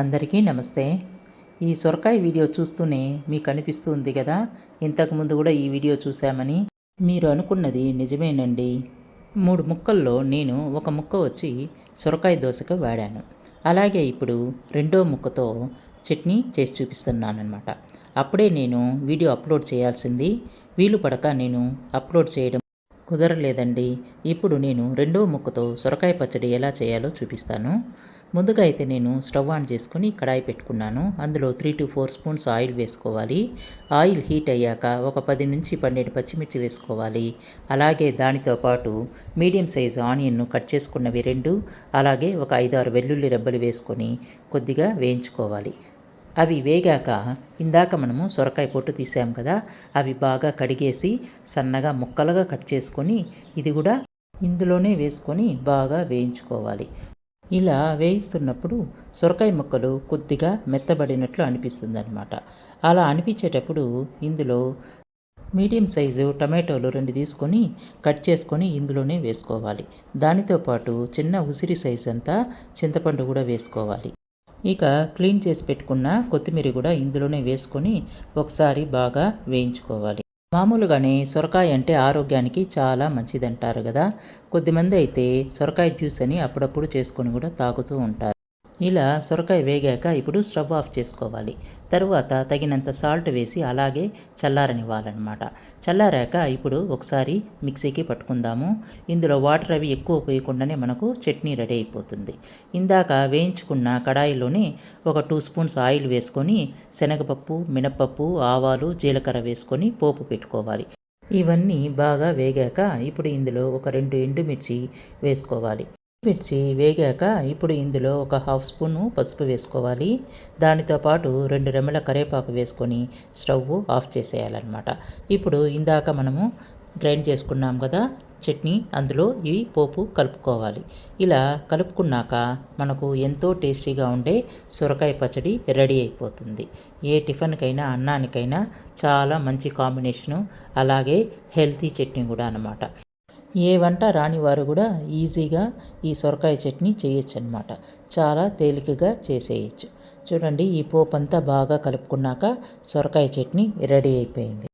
అందరికీ నమస్తే. ఈ సొరకాయ వీడియో చూస్తూనే మీకు అనిపిస్తుంది కదా? ఇంతకుముందు కూడా ఈ వీడియో చూసామని మీరు అనుకున్నది నిజమేనండి. మూడు ముక్కల్లో నేను ఒక ముక్క వచ్చి సొరకాయ దోశకు వాడాను. అలాగే ఇప్పుడు రెండో ముక్కతో చట్నీ చేసి చూపిస్తున్నానమాట అప్పుడే నేను వీడియో అప్లోడ్ చేయాల్సింది. వీలు పడక నేను అప్లోడ్ చేయడం కుదరలేదండి. ఇప్పుడు నేను రెండో ముక్కతో సొరకాయ పచ్చడి ఎలా చేయాలో చూపిస్తాను. ముందుగా అయితే నేను స్టవ్ ఆన్ చేసుకుని కడాయి పెట్టుకున్నాను. అందులో three to four spoons oil వేసుకోవాలి. ఆయిల్ హీట్ అయ్యాక ఒక పది నుంచి పన్నెండు పచ్చిమిర్చి వేసుకోవాలి. అలాగే దానితో పాటు మీడియం సైజ్ ఆనియన్ను కట్ చేసుకున్నవి రెండు. అలాగే ఒక ఐదారు వెల్లుల్లి రెబ్బలు వేసుకొని కొద్దిగా వేయించుకోవాలి. అవి వేగాక ఇందాక మనము సొరకాయ పొట్టు తీసాం కదా అవి బాగా కడిగేసి సన్నగా ముక్కలుగా కట్ చేసుకొని ఇది కూడా ఇందులోనే వేసుకొని బాగా వేయించుకోవాలి. ఇలా వేయిస్తున్నప్పుడు సొరకాయ ముక్కలు కొద్దిగా మెత్తబడినట్లు అనిపిస్తుంది అనమాట అలా అనిపించేటప్పుడు ఇందులో మీడియం సైజు టమాటోలు రెండు తీసుకొని కట్ చేసుకొని ఇందులోనే వేసుకోవాలి. దానితో పాటు చిన్న ఉసిరి సైజ్ అంతా చింతపండు కూడా వేసుకోవాలి. ఇక క్లీన్ చేసి పెట్టుకున్న కొత్తిమీర కూడా ఇందులోనే వేసుకొని ఒకసారి బాగా వేయించుకోవాలి. మామూలుగానే సొరకాయ అంటే ఆరోగ్యానికి చాలా మంచిదంటారు కదా. కొద్దిమంది అయితే సొరకాయ జ్యూస్ అని అప్పుడప్పుడు చేసుకొని కూడా తాగుతూ ఉంటారు. ఇలా సొరకాయ వేగాక ఇప్పుడు స్టవ్ ఆఫ్ చేసుకోవాలి. తరువాత తగినంత సాల్ట్ వేసి అలాగే చల్లారనివ్వాలన్నమాట. చల్లారాక ఇప్పుడు ఒకసారి మిక్సీకి పట్టుకుందాము. ఇందులో వాటర్ అవి ఎక్కువ పోయకుండానే మనకు చట్నీ రెడీ అయిపోతుంది. ఇందాక వేయించుకున్న కడాయిలోనే ఒక టూ స్పూన్స్ ఆయిల్ వేసుకొని శనగపప్పు మినపప్పు ఆవాలు జీలకర్ర వేసుకొని పోపు పెట్టుకోవాలి. ఇవన్నీ బాగా వేగాక ఇప్పుడు ఇందులో ఒక రెండు ఎండుమిర్చి వేసుకోవాలి. మిర్చి వేగాక ఇప్పుడు ఇందులో ఒక హాఫ్ స్పూను పసుపు వేసుకోవాలి. దానితో పాటు రెండు రెమ్మల కరేపాకు వేసుకొని స్టవ్ ఆఫ్ చేసేయాలన్నమాట. ఇప్పుడు ఇందాక మనము గ్రైండ్ చేసుకున్నాం కదా చట్నీ అందులో ఈ పోపు కలుపుకోవాలి. ఇలా కలుపుకున్నాక మనకు ఎంతో టేస్టీగా ఉండే సొరకాయ పచ్చడి రెడీ అయిపోతుంది. ఏ టిఫిన్కైనా అన్నానికైనా చాలా మంచి కాంబినేషను అలాగే హెల్తీ చట్నీ కూడా అనమాట ఏ వంట రానివారు కూడా ఈజీగా ఈ సొరకాయ చట్నీ చేయొచ్చు అనమాట చాలా తేలికగా చేసేయచ్చు. చూడండి ఈ పోపు అంతా బాగా కలుపుకున్నాక సొరకాయ చట్నీ రెడీ అయిపోయింది.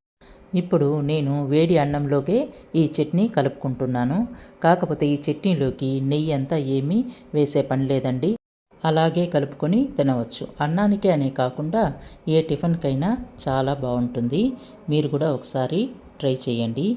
ఇప్పుడు నేను వేడి అన్నంలోకే ఈ చట్నీ కలుపుకుంటున్నాను. కాకపోతే ఈ చట్నీలోకి నెయ్యి అంతా ఏమీ వేసే పని లేదండి. అలాగే కలుపుకొని తినవచ్చు. అన్నానికే అనే కాకుండా ఏ టిఫిన్కైనా చాలా బాగుంటుంది. మీరు కూడా ఒకసారి ట్రై చేయండి.